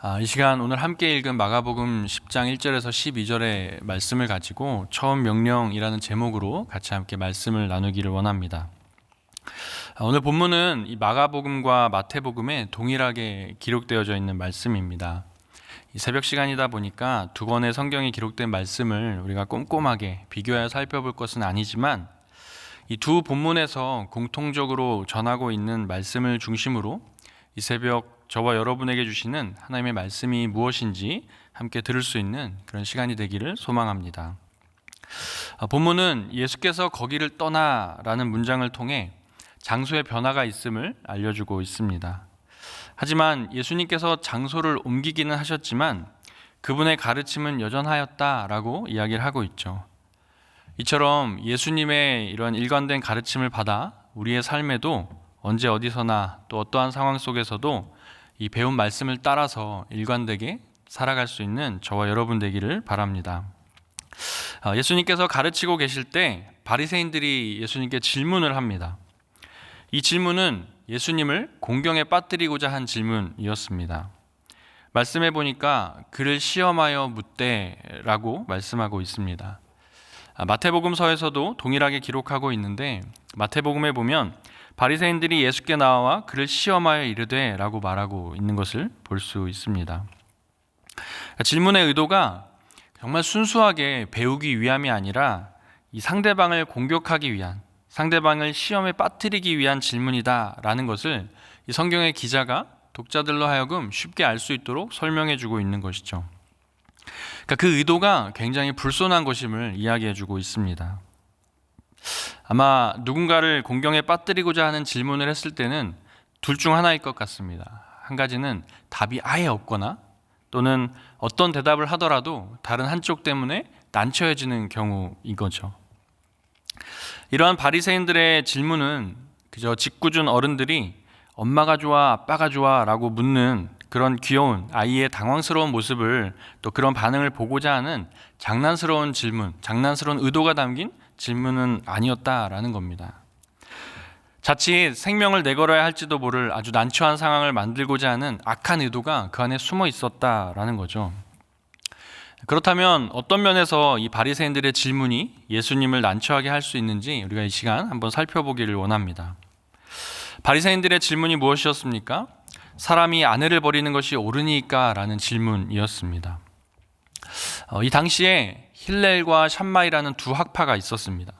아, 이 시간 오늘 함께 읽은 마가복음 10장 1절에서 12절의 말씀을 가지고 처음 명령이라는 제목으로 같이 함께 말씀을 나누기를 원합니다. 아, 오늘 본문은 이 마가복음과 마태복음에 동일하게 기록되어져 있는 말씀입니다. 이 새벽 시간이다 보니까 두 권의 성경이 기록된 말씀을 우리가 꼼꼼하게 비교하여 살펴볼 것은 아니지만 이 두 본문에서 공통적으로 전하고 있는 말씀을 중심으로 이 새벽 저와 여러분에게 주시는 하나님의 말씀이 무엇인지 함께 들을 수 있는 그런 시간이 되기를 소망합니다. 아, 본문은 예수께서 거기를 떠나라는 문장을 통해 장소의 변화가 있음을 알려주고 있습니다. 하지만 예수님께서 장소를 옮기기는 하셨지만 그분의 가르침은 여전하였다라고 이야기를 하고 있죠. 이처럼 예수님의 이런 일관된 가르침을 받아 우리의 삶에도 언제 어디서나 또 어떠한 상황 속에서도 이 배운 말씀을 따라서 일관되게 살아갈 수 있는 저와 여러분 되기를 바랍니다. 아, 예수님께서 가르치고 계실 때 바리새인들이 예수님께 질문을 합니다. 이 질문은 예수님을 공경에 빠뜨리고자 한 질문이었습니다. 말씀해 보니까 그를 시험하여 묻되라고 말씀하고 있습니다. 아, 마태복음서에서도 동일하게 기록하고 있는데 마태복음에 보면 바리새인들이 예수께 나와 그를 시험하여 이르되라고 말하고 있는 것을 볼 수 있습니다. 질문의 의도가 정말 순수하게 배우기 위함이 아니라 이 상대방을 공격하기 위한 상대방을 시험에 빠뜨리기 위한 질문이다라는 것을 이 성경의 기자가 독자들로 하여금 쉽게 알 수 있도록 설명해 주고 있는 것이죠. 그러니까 그 의도가 굉장히 불손한 것임을 이야기해 주고 있습니다. 아마 누군가를 공경에 빠뜨리고자 하는 질문을 했을 때는 둘 중 하나일 것 같습니다. 한 가지는 답이 아예 없거나 또는 어떤 대답을 하더라도 다른 한쪽 때문에 난처해지는 경우인 거죠. 이러한 바리새인들의 질문은 그저 짓궂은 어른들이 엄마가 좋아 아빠가 좋아라고 묻는 그런 귀여운 아이의 당황스러운 모습을 또 그런 반응을 보고자 하는 장난스러운 질문, 장난스러운 의도가 담긴 질문은 아니었다라는 겁니다. 자칫 생명을 내걸어야 할지도 모를 아주 난처한 상황을 만들고자 하는 악한 의도가 그 안에 숨어 있었다라는 거죠. 그렇다면 어떤 면에서 이 바리새인들의 질문이 예수님을 난처하게 할 수 있는지 우리가 이 시간 한번 살펴보기를 원합니다. 바리새인들의 질문이 무엇이었습니까? 사람이 아내를 버리는 것이 옳으니까라는 질문이었습니다. 어, 이 당시에 힐렐과 샴마이라는 두 학파가 있었습니다.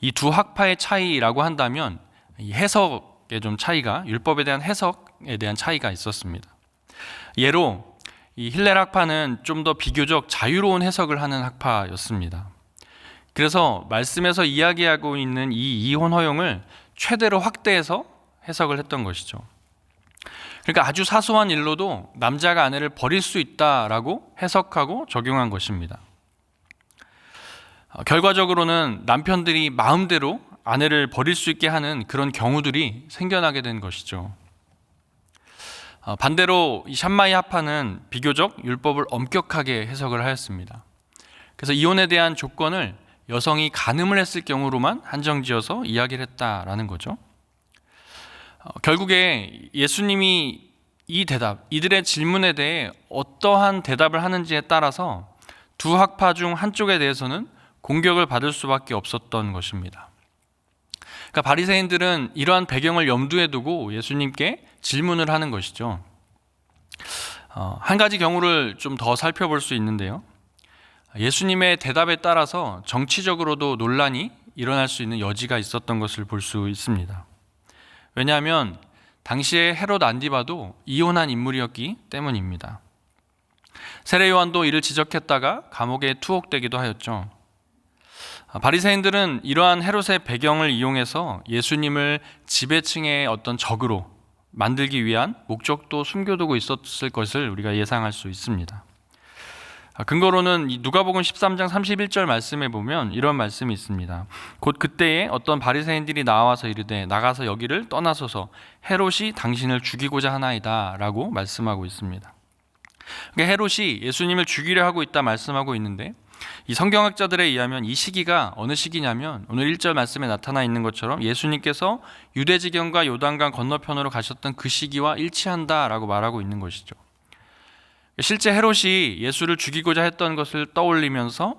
이 두 학파의 차이라고 한다면 이 해석의 좀 차이가 율법에 대한 해석에 대한 차이가 있었습니다. 예로 이 힐렐 학파는 좀 더 비교적 자유로운 해석을 하는 학파였습니다. 그래서 말씀에서 이야기하고 있는 이 이혼 허용을 최대로 확대해서 해석을 했던 것이죠. 그러니까 아주 사소한 일로도 남자가 아내를 버릴 수 있다라고 해석하고 적용한 것입니다. 어, 결과적으로는 남편들이 마음대로 아내를 버릴 수 있게 하는 그런 경우들이 생겨나게 된 것이죠. 어, 반대로 이 샴마이 하파는 비교적 율법을 엄격하게 해석을 하였습니다. 그래서 이혼에 대한 조건을 여성이 간음을 했을 경우로만 한정지어서 이야기를 했다라는 거죠. 어, 결국에 예수님이 이 대답, 이들의 질문에 대해 어떠한 대답을 하는지에 따라서 두 학파 중 한쪽에 대해서는 공격을 받을 수밖에 없었던 것입니다. 그러니까 바리새인들은 이러한 배경을 염두에 두고 예수님께 질문을 하는 것이죠. 어, 한 가지 경우를 좀 더 살펴볼 수 있는데요. 예수님의 대답에 따라서 정치적으로도 논란이 일어날 수 있는 여지가 있었던 것을 볼 수 있습니다. 왜냐하면 당시에 헤롯 안디바도 이혼한 인물이었기 때문입니다. 세례 요한도 이를 지적했다가 감옥에 투옥되기도 하였죠. 바리새인들은 이러한 헤롯의 배경을 이용해서 예수님을 지배층의 어떤 적으로 만들기 위한 목적도 숨겨두고 있었을 것을 우리가 예상할 수 있습니다. 아, 근거로는 누가복음 13장 31절 말씀에 보면 이런 말씀이 있습니다. 곧 그때에 어떤 바리새인들이 나와서 이르되 나가서 여기를 떠나소서 헤롯이 당신을 죽이고자 하나이다라고 말씀하고 있습니다. 그러니까 헤롯이 예수님을 죽이려 하고 있다 말씀하고 있는데 이 성경학자들에 의하면 이 시기가 어느 시기냐면 오늘 1절 말씀에 나타나 있는 것처럼 예수님께서 유대지경과 요단강 건너편으로 가셨던 그 시기와 일치한다라고 말하고 있는 것이죠. 실제 헤롯이 예수를 죽이고자 했던 것을 떠올리면서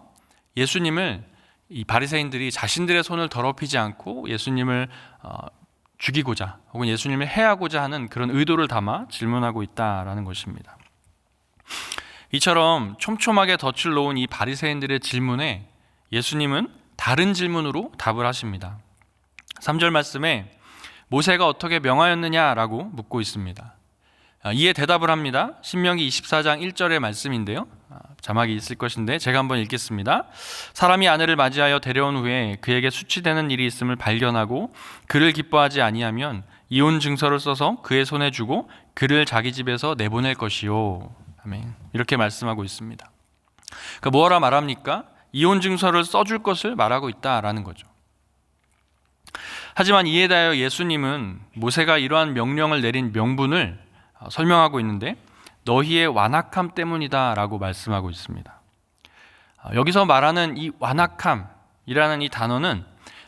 예수님을 이 바리새인들이 자신들의 손을 더럽히지 않고 예수님을 어, 죽이고자 혹은 예수님을 해하고자 하는 그런 의도를 담아 질문하고 있다라는 것입니다. 이처럼 촘촘하게 덫을 놓은 이 바리새인들의 질문에 예수님은 다른 질문으로 답을 하십니다. 3절 말씀에 모세가 어떻게 명하였느냐라고 묻고 있습니다. 아, 이에 대답을 합니다. 신명기 24장 1절의 말씀인데요. 아, 자막이 있을 것인데 제가 한번 읽겠습니다. 사람이 아내를 맞이하여 데려온 후에 그에게 수치되는 일이 있음을 발견하고 그를 기뻐하지 아니하면 이혼 증서를 써서 그의 손에 주고 그를 자기 집에서 내보낼 것이요. 아멘. 이렇게 말씀하고 있습니다. 그러니까 뭐라 말합니까? 이혼 증서를 써줄 것을 말하고 있다라는 거죠. 하지만 이에 대하여 예수님은 모세가 이러한 명령을 내린 명분을 어, 설명하고 있는데 너희의 완악함 때문이다라고 말씀하고 있습니다. 어, 여기서 말하는 이 완악함이라는 이 단어는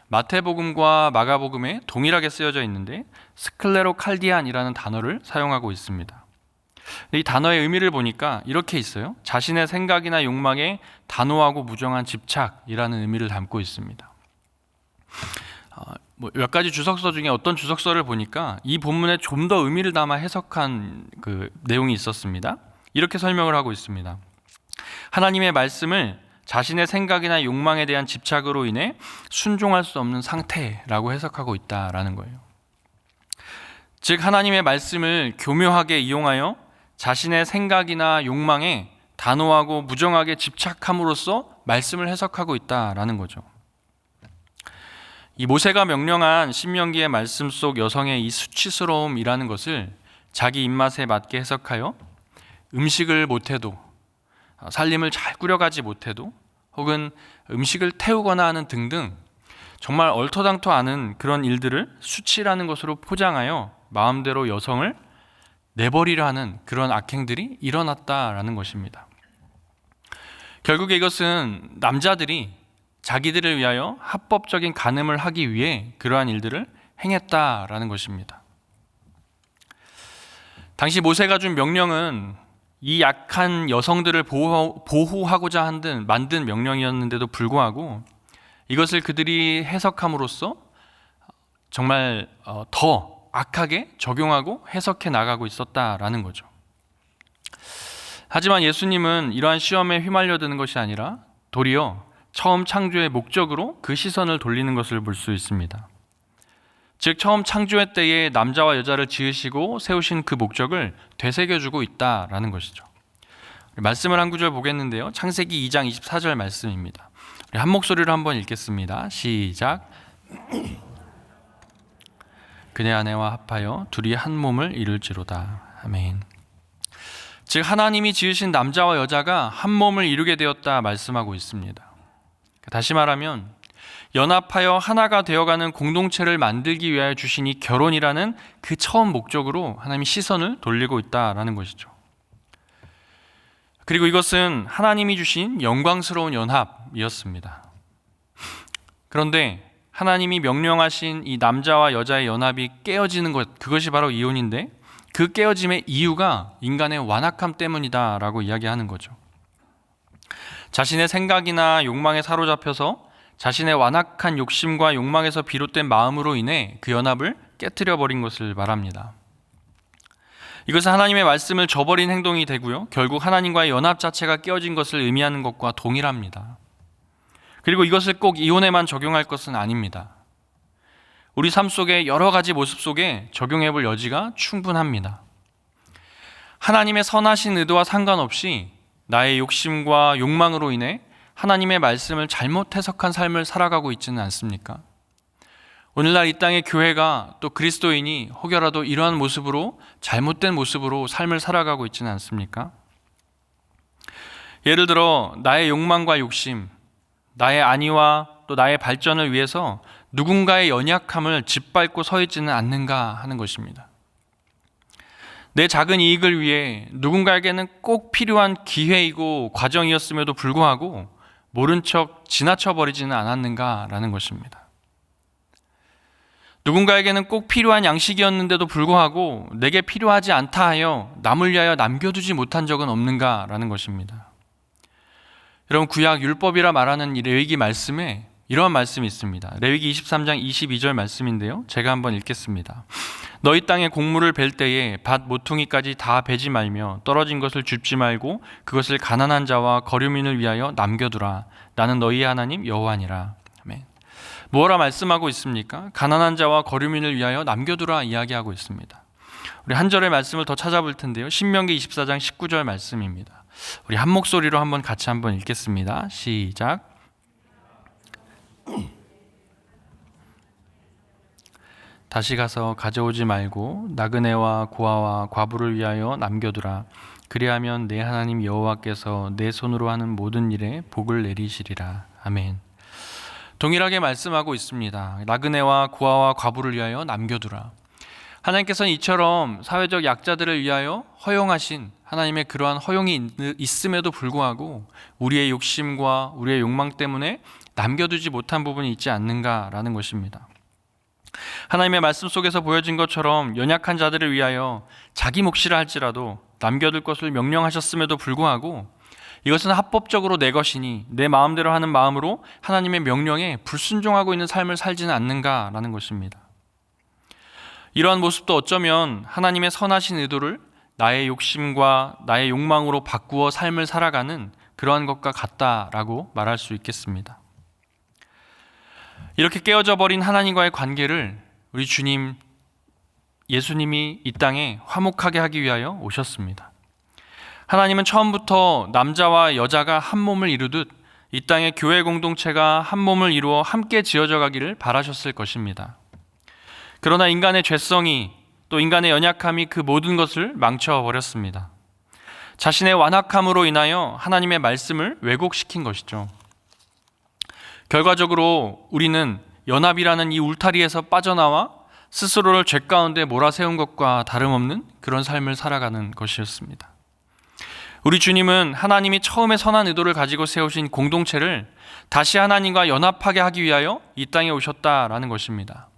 마태복음과 마가복음에 동일하게 쓰여져 있는데 스클레로칼디안이라는 단어를 사용하고 있습니다. 이 단어의 의미를 보니까 이렇게 있어요. 자신의 생각이나 욕망에 단호하고 무정한 집착이라는 의미를 담고 있습니다. 어, 뭐몇 가지 주석서 중에 어떤 주석서를 보니까 이 본문에 좀 더 의미를 담아 해석한 그 내용이 있었습니다. 이렇게 설명을 하고 있습니다. 하나님의 말씀을 자신의 생각이나 욕망에 대한 집착으로 인해 순종할 수 없는 상태라고 해석하고 있다라는 거예요. 즉 하나님의 말씀을 교묘하게 이용하여 자신의 생각이나 욕망에 단호하고 무정하게 집착함으로써 말씀을 해석하고 있다라는 거죠. 이 모세가 명령한 신명기의 말씀 속 여성의 이 수치스러움이라는 것을 자기 입맛에 맞게 해석하여 음식을 못해도 살림을 잘 꾸려가지 못해도 혹은 음식을 태우거나 하는 등등 정말 얼토당토 않은 그런 일들을 수치라는 것으로 포장하여 마음대로 여성을 내버리려 하는 그런 악행들이 일어났다라는 것입니다. 결국에 이것은 남자들이 자기들을 위하여 합법적인 간음을 하기 위해 그러한 일들을 행했다라는 것입니다. 당시 모세가 준 명령은 이 약한 여성들을 보호, 하고자 한든 만든 명령이었는데도 불구하고 이것을 그들이 해석함으로써 정말 어, 더 악하게 적용하고 해석해 나가고 있었다라는 거죠. 하지만 예수님은 이러한 시험에 휘말려드는 것이 아니라 도리어 처음 창조의 목적으로 그 시선을 돌리는 것을 볼 수 있습니다. 즉 처음 창조의 때에 남자와 여자를 지으시고 세우신 그 목적을 되새겨주고 있다라는 것이죠. 말씀을 한 구절 보겠는데요. 창세기 2장 24절 말씀입니다. 한 목소리로 한번 읽겠습니다. 시작. 그네 아내와 합하여 둘이 한 몸을 이룰지로다. 아멘. 즉 하나님이 지으신 남자와 여자가 한 몸을 이루게 되었다 말씀하고 있습니다. 다시 말하면 연합하여 하나가 되어가는 공동체를 만들기 위하여 주신 이 결혼이라는 그 처음 목적으로 하나님이 시선을 돌리고 있다라는 것이죠. 그리고 이것은 하나님이 주신 영광스러운 연합이었습니다. 그런데 하나님이 명령하신 이 남자와 여자의 연합이 깨어지는 것, 그것이 바로 이혼인데 그 깨어짐의 이유가 인간의 완악함 때문이다라고 이야기하는 거죠. 자신의 생각이나 욕망에 사로잡혀서 자신의 완악한 욕심과 욕망에서 비롯된 마음으로 인해 그 연합을 깨뜨려 버린 것을 말합니다. 이것은 하나님의 말씀을 저버린 행동이 되고요. 결국 하나님과의 연합 자체가 깨어진 것을 의미하는 것과 동일합니다. 그리고 이것을 꼭 이혼에만 적용할 것은 아닙니다. 우리 삶 속에 여러 가지 모습 속에 적용해 볼 여지가 충분합니다. 하나님의 선하신 의도와 상관없이 나의 욕심과 욕망으로 인해 하나님의 말씀을 잘못 해석한 삶을 살아가고 있지는 않습니까? 오늘날 이 땅의 교회가 또 그리스도인이 혹여라도 이러한 모습으로 잘못된 모습으로 삶을 살아가고 있지는 않습니까? 예를 들어 나의 욕망과 욕심, 나의 안위와 또 나의 발전을 위해서 누군가의 연약함을 짓밟고 서 있지는 않는가 하는 것입니다. 내 작은 이익을 위해 누군가에게는 꼭 필요한 기회이고 과정이었음에도 불구하고 모른 척 지나쳐 버리지는 않았는가라는 것입니다. 누군가에게는 꼭 필요한 양식이었는데도 불구하고 내게 필요하지 않다 하여 남을 위하여 남겨두지 못한 적은 없는가라는 것입니다. 여러분 구약 율법이라 말하는 이 레위기 말씀에 이러한 말씀이 있습니다. 레위기 23장 22절 말씀인데요. 제가 한번 읽겠습니다. 너희 땅에 곡물을 벨 때에 밭 모퉁이까지 다 베지 말며 떨어진 것을 줍지 말고 그것을 가난한 자와 거류민을 위하여 남겨두라. 나는 너희의 하나님 여호와니라. 아멘. 뭐라 말씀하고 있습니까? 가난한 자와 거류민을 위하여 남겨두라 이야기하고 있습니다. 우리 한 절의 말씀을 더 찾아볼 텐데요. 신명기 24장 19절 말씀입니다. 우리 한 목소리로 한번 같이 한번 읽겠습니다. 시작. 다시 가서 가져오지 말고 나그네와 고아와 과부를 위하여 남겨두라. 그리하면 내 하나님 여호와께서 내 손으로 하는 모든 일에 복을 내리시리라. 아멘. 동일하게 말씀하고 있습니다. 나그네와 고아와 과부를 위하여 남겨두라. 하나님께서는 이처럼 사회적 약자들을 위하여 허용하신 하나님의 그러한 허용이 있음에도 불구하고 우리의 욕심과 우리의 욕망 때문에 남겨두지 못한 부분이 있지 않는가라는 것입니다. 하나님의 말씀 속에서 보여진 것처럼 연약한 자들을 위하여 자기 몫이라 할지라도 남겨둘 것을 명령하셨음에도 불구하고 이것은 합법적으로 내 것이니 내 마음대로 하는 마음으로 하나님의 명령에 불순종하고 있는 삶을 살지는 않는가라는 것입니다. 이러한 모습도 어쩌면 하나님의 선하신 의도를 나의 욕심과 나의 욕망으로 바꾸어 삶을 살아가는 그러한 것과 같다라고 말할 수 있겠습니다. 이렇게 깨어져 버린 하나님과의 관계를 우리 주님 예수님이 이 땅에 화목하게 하기 위하여 오셨습니다. 하나님은 처음부터 남자와 여자가 한 몸을 이루듯 이 땅의 교회 공동체가 한 몸을 이루어 함께 지어져 가기를 바라셨을 것입니다. 그러나 인간의 죄성이 또 인간의 연약함이 그 모든 것을 망쳐 버렸습니다. 자신의 완악함으로 인하여 하나님의 말씀을 왜곡시킨 것이죠. 결과적으로 우리는 연합이라는 이 울타리에서 빠져나와 스스로를 죄 가운데 몰아세운 것과 다름없는 그런 삶을 살아가는 것이었습니다. 우리 주님은 하나님이 처음에 선한 의도를 가지고 세우신 공동체를 다시 하나님과 연합하게 하기 위하여 이 땅에 오셨다라는 것입니다.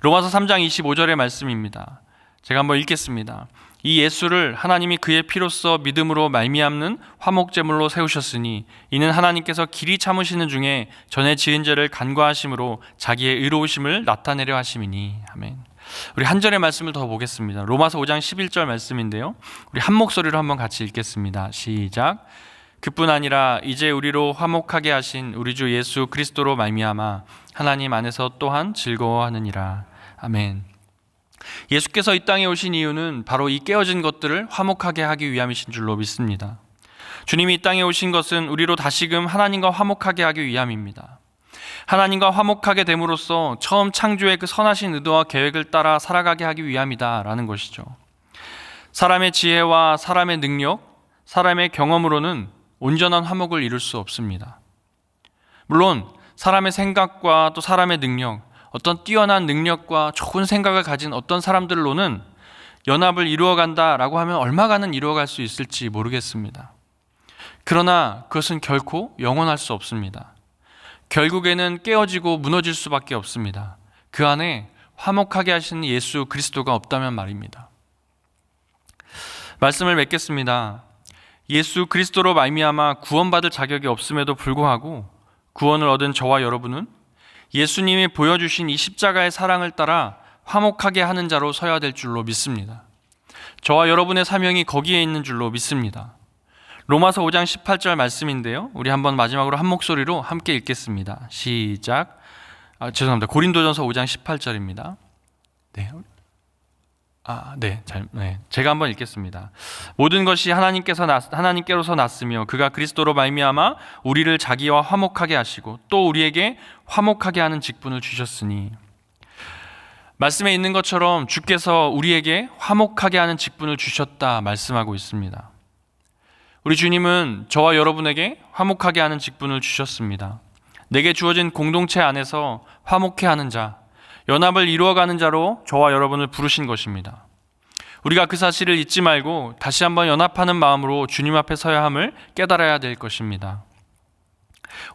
로마서 3장 25절의 말씀입니다. 제가 한번 읽겠습니다. 이 예수를 하나님이 그의 피로써 믿음으로 말미암는 화목제물로 세우셨으니 이는 하나님께서 길이 참으시는 중에 전에 지은 죄를 간과하심으로 자기의 의로우심을 나타내려 하심이니 아멘. 우리 한 절의 말씀을 더 보겠습니다. 로마서 5장 11절 말씀인데요. 우리 한 목소리로 한번 같이 읽겠습니다. 시작. 그뿐 아니라 이제 우리로 화목하게 하신 우리 주 예수 그리스도로 말미암아 하나님 안에서 또한 즐거워하느니라. 아멘. 예수께서 이 땅에 오신 이유는 바로 이 깨어진 것들을 화목하게 하기 위함이신 줄로 믿습니다. 주님이 이 땅에 오신 것은 우리로 다시금 하나님과 화목하게 하기 위함입니다. 하나님과 화목하게 됨으로써 처음 창조의 그 선하신 의도와 계획을 따라 살아가게 하기 위함이다라는 것이죠. 사람의 지혜와 사람의 능력, 사람의 경험으로는 온전한 화목을 이룰 수 없습니다. 물론 사람의 생각과 또 사람의 능력, 어떤 뛰어난 능력과 좋은 생각을 가진 어떤 사람들로는 연합을 이루어간다라고 하면 얼마간은 이루어갈 수 있을지 모르겠습니다. 그러나 그것은 결코 영원할 수 없습니다. 결국에는 깨어지고 무너질 수밖에 없습니다. 그 안에 화목하게 하시는 예수 그리스도가 없다면 말입니다. 말씀을 맺겠습니다. 예수 그리스도로 말미암아 구원받을 자격이 없음에도 불구하고 구원을 얻은 저와 여러분은 예수님이 보여주신 이 십자가의 사랑을 따라 화목하게 하는 자로 서야 될 줄로 믿습니다. 저와 여러분의 사명이 거기에 있는 줄로 믿습니다. 로마서 5장 18절 말씀인데요. 우리 한번 마지막으로 한 목소리로 함께 읽겠습니다. 시작. 아, 죄송합니다. 고린도전서 5장 18절입니다. 네. 아, 네, 잘, 네. 제가 한번 읽겠습니다. 모든 것이 하나님께서 났, 하나님께로서 났으며 그가 그리스도로 말미암아 우리를 자기와 화목하게 하시고 또 우리에게 화목하게 하는 직분을 주셨으니 말씀에 있는 것처럼 주께서 우리에게 화목하게 하는 직분을 주셨다 말씀하고 있습니다. 우리 주님은 저와 여러분에게 화목하게 하는 직분을 주셨습니다. 내게 주어진 공동체 안에서 화목해 하는 자, 연합을 이루어가는 자로 저와 여러분을 부르신 것입니다. 우리가 그 사실을 잊지 말고 다시 한번 연합하는 마음으로 주님 앞에 서야 함을 깨달아야 될 것입니다.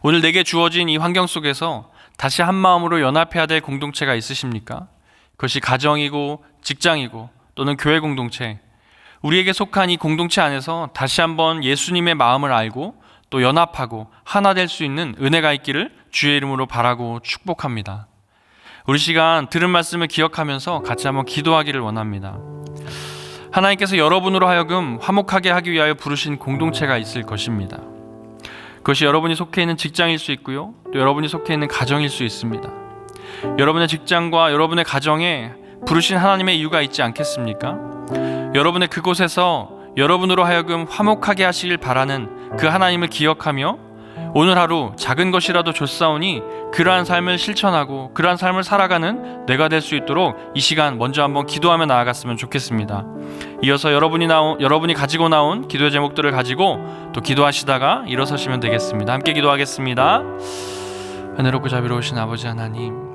오늘 내게 주어진 이 환경 속에서 다시 한 마음으로 연합해야 될 공동체가 있으십니까? 그것이 가정이고 직장이고 또는 교회 공동체, 우리에게 속한 이 공동체 안에서 다시 한번 예수님의 마음을 알고 또 연합하고 하나 될 수 있는 은혜가 있기를 주의 이름으로 바라고 축복합니다. 우리 시간 들은 말씀을 기억하면서 같이 한번 기도하기를 원합니다. 하나님께서 여러분으로 하여금 화목하게 하기 위하여 부르신 공동체가 있을 것입니다. 그것이 여러분이 속해 있는 직장일 수 있고요. 또 여러분이 속해 있는 가정일 수 있습니다. 여러분의 직장과 여러분의 가정에 부르신 하나님의 이유가 있지 않겠습니까? 여러분의 그곳에서 여러분으로 하여금 화목하게 하시길 바라는 그 하나님을 기억하며 오늘 하루 작은 것이라도 줬사오니 그러한 삶을 실천하고 그러한 삶을 살아가는 내가 될 수 있도록 이 시간 먼저 한번 기도하며 나아갔으면 좋겠습니다. 이어서 여러분이 나온 여러분이 가지고 나온 기도의 제목들을 가지고 또 기도하시다가 일어서시면 되겠습니다. 함께 기도하겠습니다. 은혜롭고 자비로우신 아버지 하나님